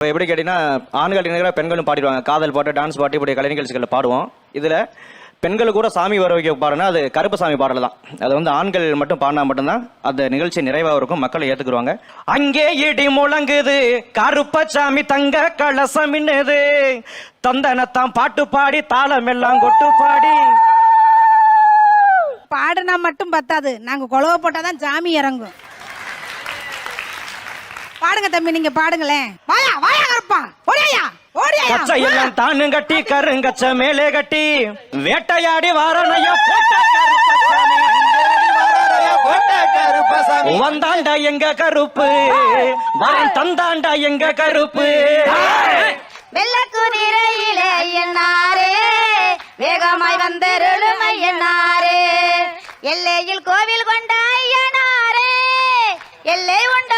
இப்போ எப்படி கேட்டிங்கன்னா ஆண்கள் நினைக்கிற பெண்களும் பாடிடுவாங்க. காதல் பாட்டு டான்ஸ் பாட்டு இப்படி கலை நிகழ்ச்சிகளில் பாடுவோம். இதில் பெண்கள் கூட சாமி வர வைக்க பாடுனா அது கருப்பசாமி பாடல் தான். அது வந்து ஆண்கள் மட்டும் பாடினா மட்டும்தான் அந்த நிகழ்ச்சி நிறைவாக இருக்கும். மக்களை ஏற்றுக்குருவாங்க அங்கே இடி முழங்குது. கருப்பசாமி தங்க கலசம் மின்னுது. தந்தனத்தான் பாட்டு பாடி தாளம் எல்லாம் கொட்டு பாடி. பாடுனா மட்டும் பத்தாது. குலவை போட்டால் தான் சாமி இறங்கும். பாடுங்க தம்பி நீங்க பாடுங்களேன். வாயா வாயா கருப்பா. ஓடியா ஓடியா கச்சை எல்லாம் தானு கட்டி கருங்கச்ச மேலே கட்டி. வேட்டையாடி வாரணைய போட்ட கருப்பசாமி. வந்தாண்டா எங்க கருப்பு? வரன் தந்தாண்டா எங்க கருப்பு? வெள்ள குதிரையிலே ஐயனாரே வேகமாய் வந்தருளும் ஐயனாரே எல்லையில் கோவில் கொண்ட ஐயனாரே? எல்லை உண்ட